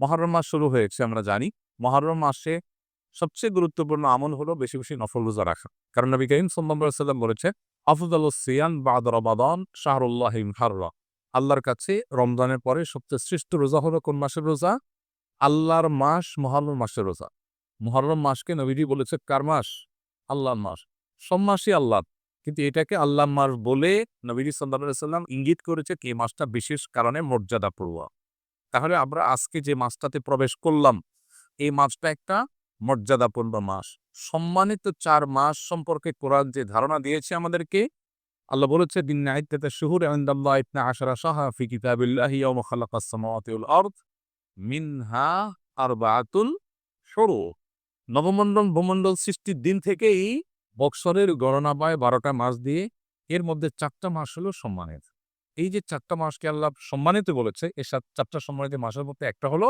মহরম মাস শুরু হয়েছে, আমরা জানি। মহরম মাসে সবচেয়ে গুরুত্বপূর্ণ আমল হলো বেশি বেশি নফল রোজা রাখা। কারণ নবী করিম সাল্লাম বলেছে আফদাল সিয়ান বাদ রমাদান শাহরুল্লাহ হাররা আল্লাহর কাছে রমজানের পরে সবচেয়ে শ্রেষ্ঠ রোজা হলো কোন মাসের রোজা? আল্লাহর মাস মহরম মাসের রোজা। মহরম মাসকে নবীজি বলেছে কার মাস? আল্লাহর মাস। সব মাসই আল্লাহ কিন্তু এটাকে আল্লাহ মাস বলে নবীজি সাল্লাহ সাল্লাম ইঙ্গিত করেছে কি মাসটা বিশেষ কারণে মর্যাদা পড়ুয়া তাহলে আমরা আজকে যে মাসটাতে প্রবেশ করলাম, এই মাসটা একটা মর্যাদাপূর্ণ মাস সম্মানিত চার মাস সম্পর্কে কোরআন যে ধারণা দিয়েছে আমাদেরকে, আল্লাহ বলেছে দিন আইত্তাতে শুহুর আশারা সাহা ফি কিতাবিল্লাহি ইয়াওমা খালাকাস সামাওয়াতি ওয়াল নবমণ্ডল ভূমণ্ডল সৃষ্টির দিন থেকেই বৎসরের গণনা পায় বারোটা মাস দিয়ে। এর মধ্যে চারটা মাস হলো সম্মানিত এই যে চারটা মাসকে আল্লাহ সম্মানিত বলেছে এই চারটা সম্মানিত মাসের মধ্যে একটা হলো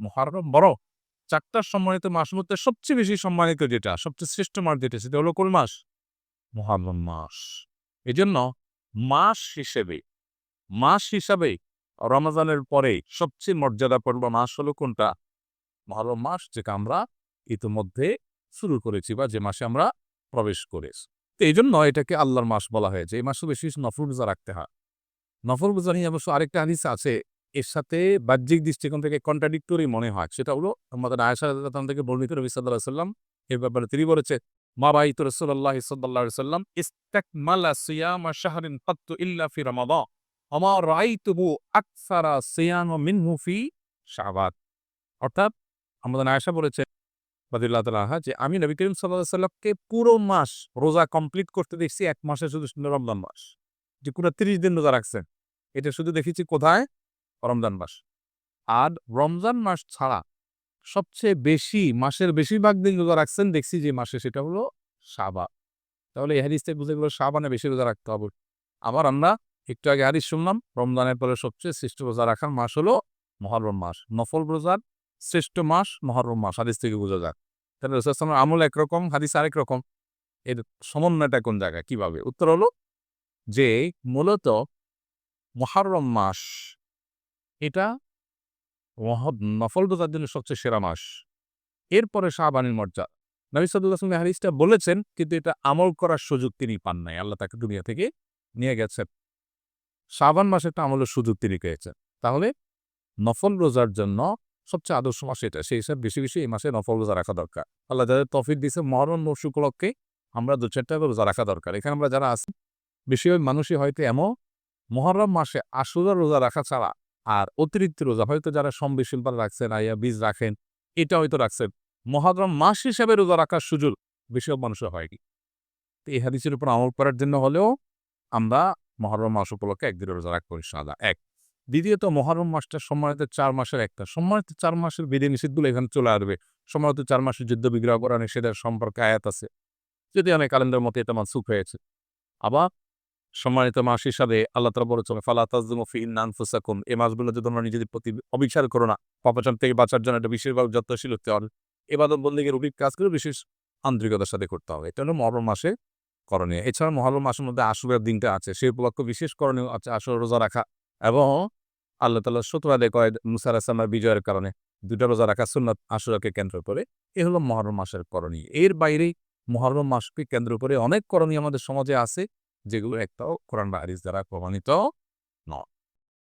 মহারম। বড় চারটা সম্মানিত মাসের মধ্যে সবচেয়ে বেশি সম্মানিত যেটা, সবচেয়ে শ্রেষ্ঠ মাস যেটা, সেটা হলো কোন মাস? মহারম মাস। এই জন্য মাস হিসেবে, মাস হিসাবে রমজানের পরে সবচেয়ে মর্যাদা মর্যাদাপূর্ণ মাস হলো কোনটা? মহরম মাস যেটা আমরা ইতিমধ্যে শুরু করেছি বা যে মাসে আমরা প্রবেশ করেছি। তো এই জন্য এটাকে আল্লাহর মাস বলা হয়েছে। এই মাসে বেশি বেশি নফল রোজা রাখতে হয়। নফল নিয়ে অবশ্য আরেকটা হাদিস আছে। এর সাথে বাহ্যিক দৃষ্টিকোণ থেকে কন্ট্রাডিক্টরি মনে হয়। সেটা হলো আমাদের আয়সা রাদিয়াল্লাহু থেকে বর্ণিত রবি সাল্লাহ সাল্লাম এর ব্যাপারে তিনি বলেছে, মা বাই তো রসুল্লাহ সাল্লাহ সাল্লাম ইস্তাকমালা সিয়ামা শাহরিন কাত্তু ইল্লা ফি রামাদা আমা রাইতুহু আকসারা সিয়াম মিনহু ফি শাবাত অর্থাৎ আমাদের আয়সা বলেছে বাদিল্লাহ তালাহা যে আমি নবী করিম সাল্লাহ সাল্লামকে পুরো মাস রোজা কমপ্লিট করতে দেখছি, এক মাসে শুধু শুধু রমজান মাস। যে পুরো তিরিশ দিন রোজা রাখছেন। এটা শুধু দেখেছি কোথায়? রমজান মাস। আর রমজান মাস ছাড়া সবচেয়ে বেশি, মাসের বেশিরভাগ দিন রোজা রাখছেন দেখছি যে মাসে সেটা হলো সাবা তাহলে এই হাদিস থেকে বুঝে গেল সাবানে বেশি রোজা রাখতে হবে। আবার আমরা একটু আগে হাদিস শুনলাম, রমজানের পরে সবচেয়ে শ্রেষ্ঠ রোজা রাখার মাস হলো মহরম মাস। নফল রোজার শ্রেষ্ঠ মাস মহরম মাস, হাদিস থেকে বোঝা যাক তাহলে রসুলামের আমল একরকম, হাদিস আরেক রকম। এর সমন্বয়টা কোন জায়গায়, কীভাবে? উত্তর হলো যে মূলত মহারম মাস। এটা নফল রোজার জন্য সবচেয়ে সেরা মাস। এরপরে শাহবানের মর্যাদা। নবী সাদুল্লাহ হাদিসটা বলেছেন, কিন্তু এটা আমল করার সুযোগ তিনি পান নাই। আল্লাহ তাকে দুনিয়া থেকে নিয়ে গেছেন। শাবান মাসে একটা আমলের সুযোগ তিনি পেয়েছেন। তাহলে নফল রোজার জন্য সবচেয়ে আদর্শ মাস এটা। সেই হিসাবে বেশি বেশি এই মাসে নফল রোজা রাখা দরকার। আল্লাহ যাদের তফিক দিয়েছে, মহরম উপলক্ষে আমরা দু চারটা রোজা রাখা দরকার। এখানে আমরা যারা আছি, বেশিরভাগ মানুষই হয়তো এমন মহরম মাসে আশুরা রোজা রাখা ছাড়া আর অতিরিক্ত রোজা, হয়তো যারা সম বেশিরভাগ রাখছেন আইয়া বীজ রাখেন, এটা হয়তো রাখছেন। মহরম মাস হিসাবে রোজা রাখার সুযোগ বেশিরভাগ মানুষের হয়নি তো এই হাদিসের উপর আমল করার জন্য হলেও আমরা মহরম মাস উপলক্ষে একদিন রোজা রাখব ইনশাআল্লাহ। এক। দ্বিতীয়ত, মহরম মাসটা সম্মানিত চার মাসের একটা। সম্মানিত চার মাসের বিধি নিষেধগুলো এখানে চলে আসবে। সম্মানিত চার মাসের যুদ্ধ বিগ্রহ করা নিষেধের সম্পর্কে আয়াত আছে। যদি অনেক ক্যালেন্ডার মতে এটা মানসুখ হয়েছে। আবার সম্মানিত মাস হিসাবে আল্লাহ তালা বলেছেন ফালা তাজমফি ইন্নানফুসাকুম এই মাসগুলোতে তোমরা নিজেদের প্রতি অবিচার করো না পাপাচার থেকে বাঁচার জন্য একটা বিশেষভাবে যত্নশীল হতে হবে। এবাদত বন্দীকে রুটির কাজগুলো বিশেষ আন্তরিকতার সাথে করতে হবে। এটা হলো মহরম মাসে করণীয়। এছাড়া মহরম মাসের মধ্যে আশুরার দিনটা আছে। সেই উপলক্ষ বিশেষ করণীয় আছে আসর রোজা রাখা এবং আল্লাহ তাল্লাহ শত্রুরাদে কয়েদ মুসার আসলামের বিজয়ের কারণে দুটা রোজা রাখা সুন্নত আশুরাকে কেন্দ্র করে। এ হলো মহরম মাসের করণীয়। এর বাইরে মহরম মাসকে কেন্দ্র করে অনেক করণীয় আমাদের সমাজে আছে। যেগুলো একটাও কোরআন বা হাদিস দ্বারা প্রমাণিত